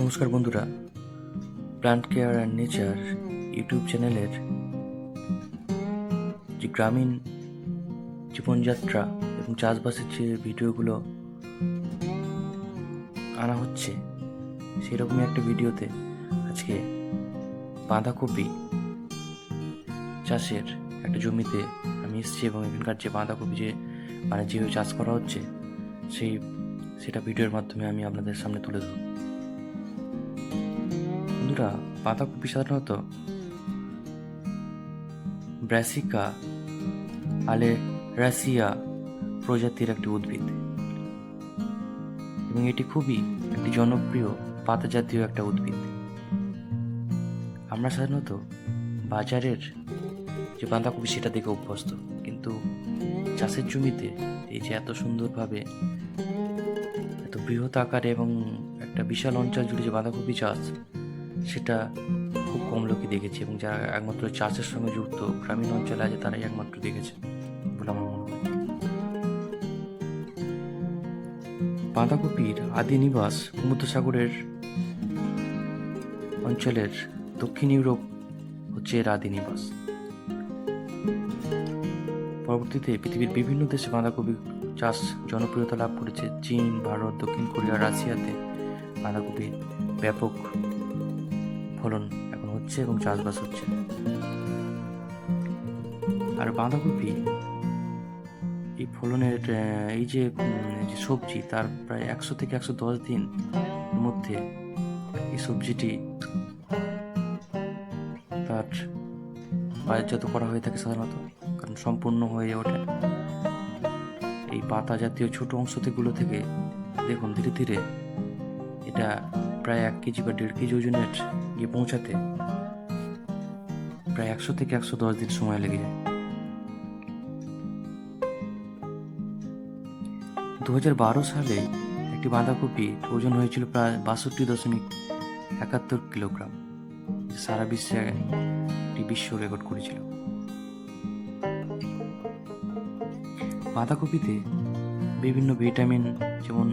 নমস্কার বন্ধুরা। Plant care and nature YouTube চ্যানেলের যে গ্রামীণ জীবনযাত্রা এবং চাষবাসের যে ভিডিওগুলো আনা হচ্ছে, সেরকমই একটা ভিডিওতে আজকে বাঁধাকপি চাষের একটা জমিতে আমি এসেছি এবং এখানকার যে বাঁধাকপি যে মানে যেভাবে চাষ করা হচ্ছে, সেই, সেটা ভিডিওর মাধ্যমে আমি আপনাদের সামনে তুলে ধরব। বন্ধুরা বাঁধাকপি সাধারণত ব্রাসিকা আলে রাশিয়া প্রজাতির একটি উদ্ভিদ। এবং এটি খুবই একটি জনপ্রিয় পাতা জাতীয় একটা উদ্ভিদ। আমরা সাধারণত বাজারের যে বাঁধাকপি সেটা দেখে অভ্যস্ত। কিন্তু চাষের জমিতে এই যে এত সুন্দরভাবে এত বৃহৎ আকারে এবং একটা বিশাল অঞ্চল জুড়ে যে বাঁধাকপি চাষ সেটা খুব কম লোকই দেখেছে এবং যারা একমাত্র চাষের সঙ্গে যুক্ত, গ্রামীণ অঞ্চলে আছে, তারাই একমাত্র দেখেছে বলে আমার মনে হয়। বাঁধাকপির আদি নিবাস ভূমধ্যসাগরের অঞ্চলের দক্ষিণ ইউরোপ হচ্ছে এর আদি নিবাস। পরবর্তীতে পৃথিবীর বিভিন্ন দেশে বাঁধাকপি চাষ জনপ্রিয়তা লাভ করেছে চীন, ভারত, দক্ষিণ কোরিয়া, রাশিয়াতে। বাঁধাকপি ব্যাপক ফলন এখন হচ্ছে এবং চাষবাস হচ্ছে। আর বাঁধাকপি, এই ফলনের এই যে সবজি, তার প্রায় একশো থেকে একশো দশ দিন মধ্যে এই সবজিটি তার বাজারজাত করা হয়ে থাকে সাধারণত, কারণ সম্পূর্ণ হয়ে ওঠে। এই পাতা জাতীয় ছোট অংশগুলো থেকে দেখুন ধীরে ধীরে এটা প্রায় এক কেজি বা দেড় কেজি ওজনের গিয়ে পৌঁছাতে প্রায় একশো থেকে একশো দশ দিন সময় লেগে যায়। দু বারো সালে একটি বাঁধাকপি ওজন হয়েছিল প্রায় বাষট্টি দশমিক একাত্তর কিলোগ্রাম সারা বিশ্বে একটি বিশ্ব রেকর্ড করেছিল। বাঁধাকপিতে বিভিন্ন ভিটামিন যেমন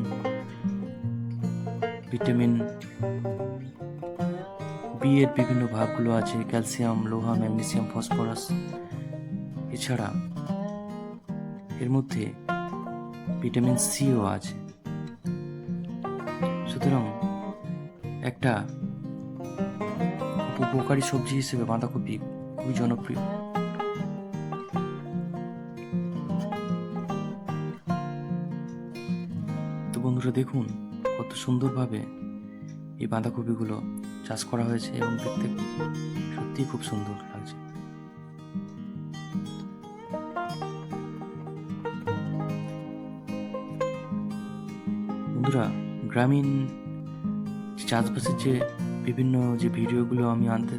ভিটামিন বি এর বিভিন্ন ভাগগুলো আছে, ক্যালসিয়াম, লোহা, ম্যাগনেসিয়াম, ফসফরাস। এছাড়া এর মধ্যে ভিটামিন সিও আছে। সুতরাং একটা উপকারী সবজি হিসেবে বাঁধাকপি খুবই জনপ্রিয়। তো বন্ধুরা দেখুন কত সুন্দরভাবে এই বাঁধাকপিগুলো চাষ করা হয়েছে এবং দেখতে সত্যিই খুব সুন্দর লাগছে। বন্ধুরা, গ্রামীণ চাষবাসের যে বিভিন্ন যে ভিডিওগুলো আমি আনতে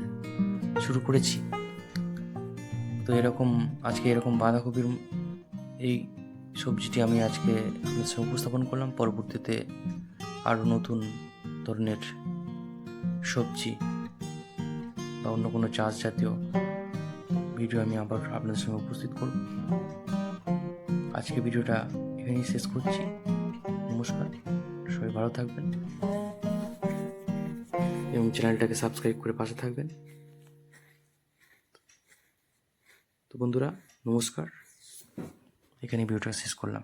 শুরু করেছি, তো এরকম আজকে এরকম বাঁধাকপির এই সবজিটি আমি আজকে আপনাদের সামনে উপস্থাপন করলাম। পরবর্তীতে আরও নতুন ধরনের সবজি বা অন্য কোনো চাষ জাতীয় ভিডিও আমি আবার আপনাদের সঙ্গে উপস্থিত করব। আজকে ভিডিওটা এখানেই শেষ করছি। নমস্কার, সবাই ভালো থাকবেন এবং চ্যানেলটাকে সাবস্ক্রাইব করে পাশে থাকবেন। তো বন্ধুরা, নমস্কার। এখানে ভিডিওটা শেষ করলাম।